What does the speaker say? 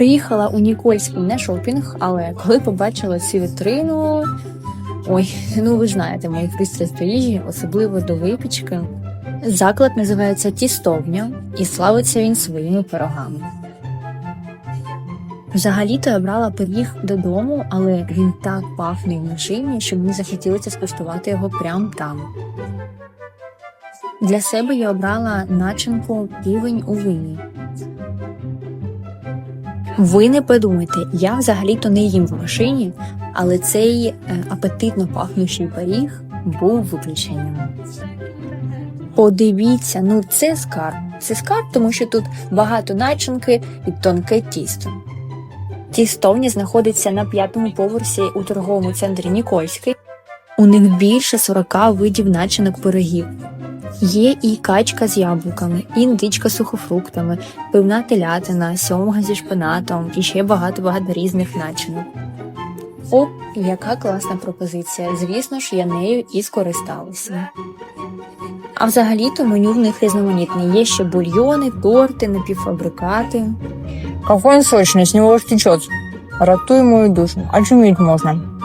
Приїхала у Нікольський на шопінг, але коли побачила цю вітрину. Ой, ну ви знаєте, мої пристрасть до їжі, особливо до випічки. Заклад називається Тістовня і славиться він своїми пирогами. Взагалі-то я брала пиріг додому, але він так пахне в машині, що мені захотілося скуштувати його прямо там. Для себе я обрала начинку півень у вині. Ви не подумайте, я взагалі-то не їм в машині, але цей е, апетитно пахнущий пиріг був виключенням. Подивіться, ну це скарб. Це скарб, тому що тут багато начинки і тонке тісто. Тістовня знаходиться на п'ятому поверсі у торговому центрі Нікольський. У них більше 40 видів начинок пирогів. Є і качка з яблуками, і індичка з сухофруктами, пивна телятина, сьомга зі шпинатом і ще багато-багато різних начинок. О, яка класна пропозиція! Звісно ж, я нею і скористалася. А взагалі-то меню в них різноманітне. Є ще бульйони, торти, напівфабрикати. Какой он сочный, с него аж течет. Ратуй мою душу. А чумить можно.